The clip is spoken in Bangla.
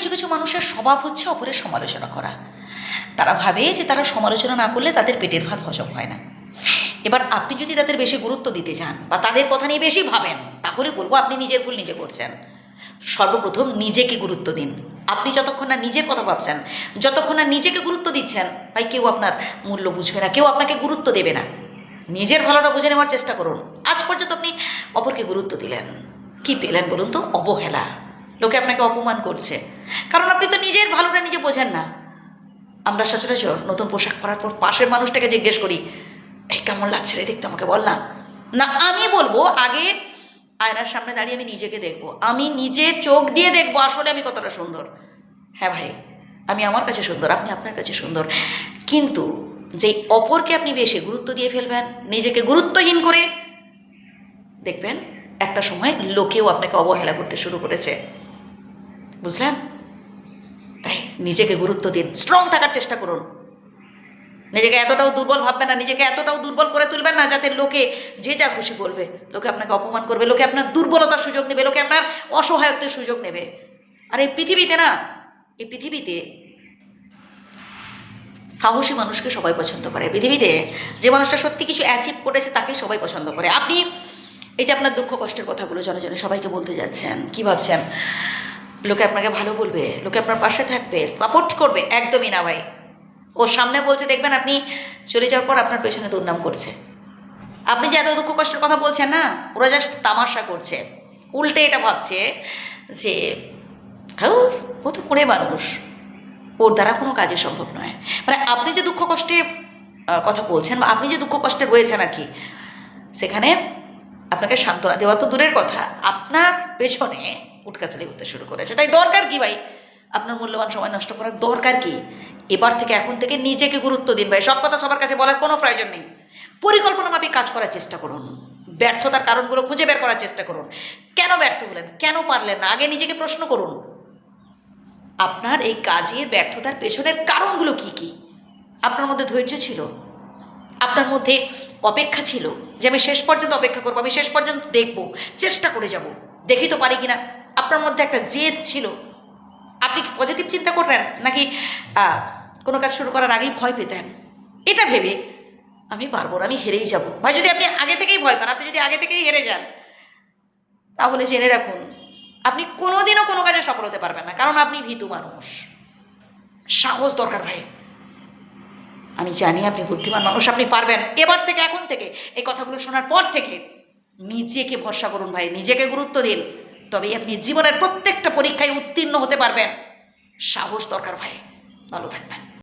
কিছু কিছু মানুষের স্বভাব হচ্ছে অপরের সমালোচনা করা। তারা ভাবে যে তারা সমালোচনা না করলে তাদের পেটের ভাত হজম হয় না। এবার আপনি যদি তাদের বেশি গুরুত্ব দিতে চান বা তাদের কথা নিয়ে বেশি ভাবেন, তাহলে বলব আপনি নিজের ভুল নিজে করছেন। সর্বপ্রথম নিজেকে গুরুত্ব দিন। আপনি যতক্ষণ না নিজের কথা ভাবছেন, যতক্ষণ না নিজেকে গুরুত্ব দিচ্ছেন, ভাই কেউ আপনার মূল্য বুঝবে না, কেউ আপনাকে গুরুত্ব দেবে না। নিজের ভালোটা বুঝে নেওয়ার চেষ্টা করুন। আজ পর্যন্ত আপনি অপরকে গুরুত্ব দিলেন। কি পেলেন বলুন তো? অবহেলা। লোকে আপনাকে অপমান করছে। কারণ আপনি তো নিজের ভালোটা নিজে বোঝেন না। আমরা সচরাচর নতুন পোশাক পরার পর পাশের মানুষটাকে জিজ্ঞেস করি, এই কেমন লাগছে রে দেখতে আমাকে বল না। না, আমি বলব, আগে আয়নার সামনে দাঁড়িয়ে আমি নিজেকে দেখব। আমি নিজের চোখ দিয়ে দেখব আসলে আমি কতটা সুন্দর। হ্যাঁ ভাই, আমি আমার কাছে সুন্দর, আপনি আপনার কাছে সুন্দর। কিন্তু যেই অপরকে আপনি বেশি গুরুত্ব দিয়ে ফেলবেন, নিজেকে গুরুত্বহীন করে, দেখবেন একটা সময় লোকেও আপনাকে অবহেলা করতে শুরু করেছে। বুঝলেন? তাই নিজেকে গুরুত্ব দিন স্ট্রং থাকার চেষ্টা করুন। নিজেকে এতটাও দুর্বল ভাববেন না, নিজেকে এতটাও দুর্বল করে তুলবেন না যাতে লোকে যে যা খুশি বলবে, লোকে আপনাকে অপমান করবে, লোকে আপনার দুর্বলতার সুযোগ নেবে, লোকে আপনার অসহায়ত্বের সুযোগ নেবে। আর এই পৃথিবীতে না, এই পৃথিবীতে সাহসী মানুষকে সবাই পছন্দ করে। পৃথিবীতে যে মানুষটা সত্যি কিছু অ্যাচিভ করেছে, তাকেই সবাই পছন্দ করে। আপনি এই যে আপনার দুঃখ কষ্টের কথাগুলো জনে সবাইকে বলতে যাচ্ছেন, কি ভাবছেন? লোকে আপনাকে ভালো বলবে, লোকে আপনার পাশে থাকবে সাপোর্ট করবে, একদমই না ভাই। ও সামনে বলছে, দেখবেন আপনি চলে যাওয়ার পর আপনার পেছনে দুর্নাম করছে। আপনি যে এত দুঃখ কষ্টের কথা বলছেন না, ওরা জাস্ট তামাশা করছে। উল্টে এটা ভাবছে যে হ্যাঁ ও তো কোনে মানুষ। ওর দ্বারা কোনো কাজে সম্ভব নয়। মানে আপনি যে দুঃখ কষ্টে কথা বলছেন বা আপনি যে দুঃখ কষ্টে রয়েছেন আর কি, সেখানে আপনাকে সান্ত্বনা দেওয়া তো দূরের কথা। আপনার পেছনে উটকাচালি করতে শুরু করেছে। তাই দরকার কি ভাই? আপনার মূল্যবান সময় নষ্ট করার দরকার কি? এবার থেকে, এখন থেকে নিজেকে গুরুত্ব দিন ভাই। সব কথা সবার কাছে বলার কোনো প্রয়োজন নেই। পরিকল্পনা মাফিক কাজ করার চেষ্টা করুন। ব্যর্থতার কারণগুলো খুঁজে বের করার চেষ্টা করুন। কেন ব্যর্থ হলেন? কেন পারলেন না? আগে নিজেকে প্রশ্ন করুন। আপনার এই কাজের ব্যর্থতার পেছনের কারণগুলো কি কি? আপনার মধ্যে ধৈর্য ছিল? আপনার মধ্যে অপেক্ষা ছিল? যে আমি শেষ পর্যন্ত অপেক্ষা করব, আমি শেষ পর্যন্ত দেখব, চেষ্টা করে যাব। দেখি তো পারি কিনা? আপনার মধ্যে একটা জেদ ছিল। আপনি কি পজিটিভ চিন্তা করতেন? নাকি কোনো কাজ শুরু করার আগেই ভয় পেতেন? এটা ভেবে আমি পারব না, আমি হেরেই যাব। ভাই, যদি আপনি আগে থেকেই ভয় পান, আপনি যদি আগে থেকেই হেরে যান, তাহলে জেনে রাখুন, আপনি কোনোদিনও কোনো কাজে সফল হতে পারবেন না, কারণ আপনি ভীতু মানুষ। সাহস দরকার ভাই। আমি জানি আপনি বুদ্ধিমান মানুষ, আপনি পারবেন। এবার থেকে, এখন থেকে, এই কথাগুলো শোনার পর থেকে নিজেকে ভরসা করুন ভাই, নিজেকে গুরুত্ব দিন। তবেই আপনি জীবনের প্রত্যেকটা পরীক্ষায় উত্তীর্ণ হতে পারবেন। সাহস দরকার ভাই। ভালো থাকবেন।